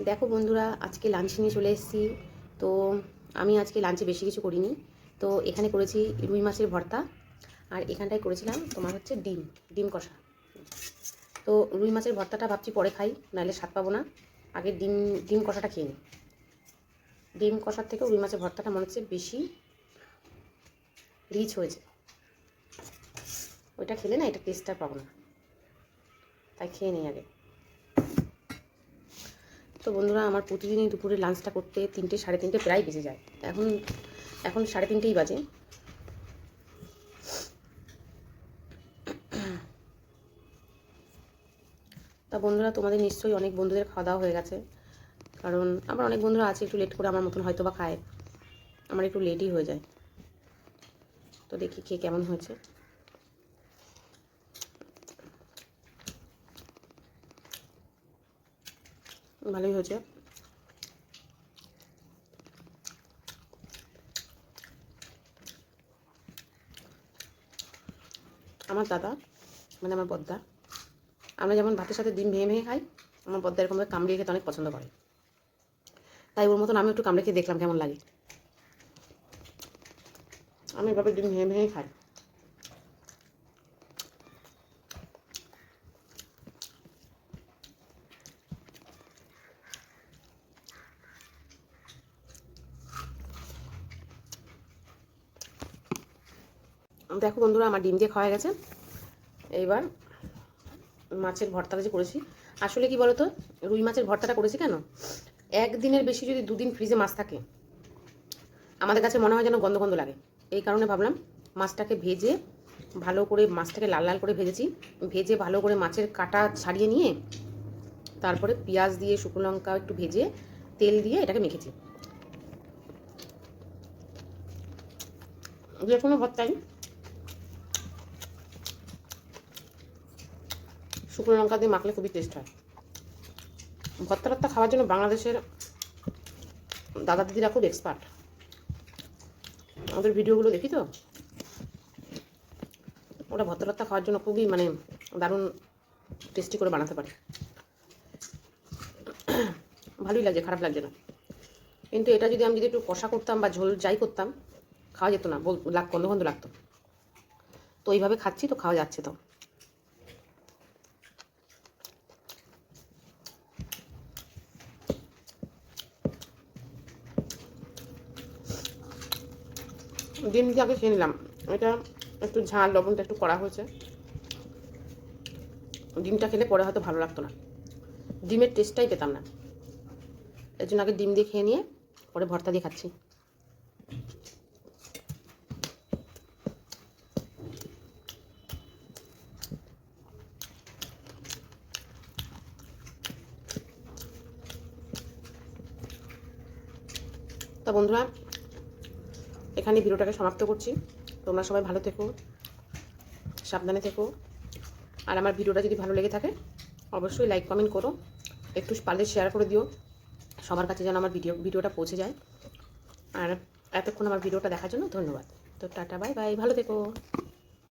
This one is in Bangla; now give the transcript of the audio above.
দেখো বন্ধুরা, আজকে লাঞ্চ নিয়ে চলে এসেছি। তো আমি আজকে লাঞ্চে বেশি কিছু করিনি। তো এখানে করেছি রুই মাছের ভর্তা আর এখানটায় করেছিলাম তোমার হচ্ছে ডিম ডিম কষা। তো রুই মাছের ভর্তাটা ভাবছি পরে খাই, নাহলে স্বাদ পাবো না। আগে ডিম ডিম কষাটা খেয়ে নিই। ডিম কষার থেকেও রুই মাছের ভর্তাটা মনে হচ্ছে বেশি রিচ হয়েছে। ওইটা খেলে না এটা টেস্টটা পাবো না। তাই খেয়ে নিই আগে। তো বন্ধুরা, আমার প্রতিদিনই দুপুরে লাঞ্চটা করতে তিনটে, সাড়ে তিনটে প্রায় বেজে যায়। এখন এখন সাড়ে তিনটেই বাজে। তা বন্ধুরা, তোমাদের নিশ্চয়ই অনেক বন্ধুদের খাওয়া দাওয়া হয়ে গেছে। কারণ আমার অনেক বন্ধুরা আছে, একটু লেট করে আমার মতন হয়তো বা খায়। আমার একটু লেটই হয়ে যায়। তো দেখি কে কেমন হয়েছে। ভালোই হয়েছে। আমার দাদা মানে আমার বদ্দা আমরা যেমন ভাতের সাথে ডিম ভেঙে ভেঙে খাই, আমার বদ্দা এরকমভাবে কামড়িয়ে খেতে অনেক পছন্দ করে। তাই ওর মতন আমি একটু কামড়ে খেয়ে দেখলাম কেমন লাগে। আমি এভাবে ডিম ভেঙে ভেঙে খাই। দেখো বন্ধুরা, আমার ডিম দিয়ে খাওয়া গেছে। এইবার মাছের ভর্তাটা যে করেছি। আসলে কি বলতো, রুই মাছের ভর্তাটা করেছি কেন? একদিনের বেশি যদি দুদিন ফ্রিজে মাছ থাকে, আমাদের কাছে মনে হয় যেন গন্ধ গন্ধ লাগে। এই কারণে ভাবলাম মাছটাকে ভেজে ভালো করে, মাছটাকে লাল লাল করে ভেজেছি। ভেজে ভালো করে মাছের কাটা ছাড়িয়ে নিয়ে তারপরে পেঁয়াজ দিয়ে, শুকনো লঙ্কা একটু ভেজে তেল দিয়ে এটাকে মেখেছি। যে কোনো ভর্তাই। শুকনো লঙ্কা দিয়ে মাখলে খুবই টেস্ট হয়। ভর্তা টর্তা খাওয়ার জন্য বাংলাদেশের দাদা দিদিরা খুব এক্সপার্ট আমাদের ভিডিওগুলো দেখি তো? ওরা ভর্তা টর্তা খাওয়ার জন্য খুবই মানে দারুণ টেস্টি করে বানাতে পারে। ভালোই লাগছে, খারাপ লাগছে না। কিন্তু এটা যদি আমি যদি একটু কষা করতাম বা ঝোল যাই করতাম, খাওয়া যেত না, বল লাগ গন্ধ গন্ধ লাগতো। তো এইভাবে খাচ্ছি তো, খাওয়া যাচ্ছে তো। ডিম দিয়ে আগে খেয়ে নিলাম। এটা একটু ঝাল, লবণটা একটু করা হয়েছে। ডিমটা খেলে পরে হয়তো ভালো লাগতো না। ডিমের টেস্টটাই পেতাম না। এর জন্য আগে ডিম দিয়ে খেয়ে নিয়ে পরে ভর্তা দিয়ে খাচ্ছি। তা বন্ধুরা এখানে ভিডিওটাকে সমাপ্ত করছি। তোমরা সবাই ভালো থেকো, সাবধানে থেকো। আর আমার ভিডিওটা যদি ভালো লেগে থাকে, অবশ্যই লাইক কমেন্ট করো। একটু পারলে শেয়ার করে দিও। সবার কাছে যেন আমার ভিডিও ভিডিওটা পৌঁছে যায়। আর এতক্ষণ আমার ভিডিওটা দেখার জন্য ধন্যবাদ। তো টাটা বাই বাই ভালো থেকো।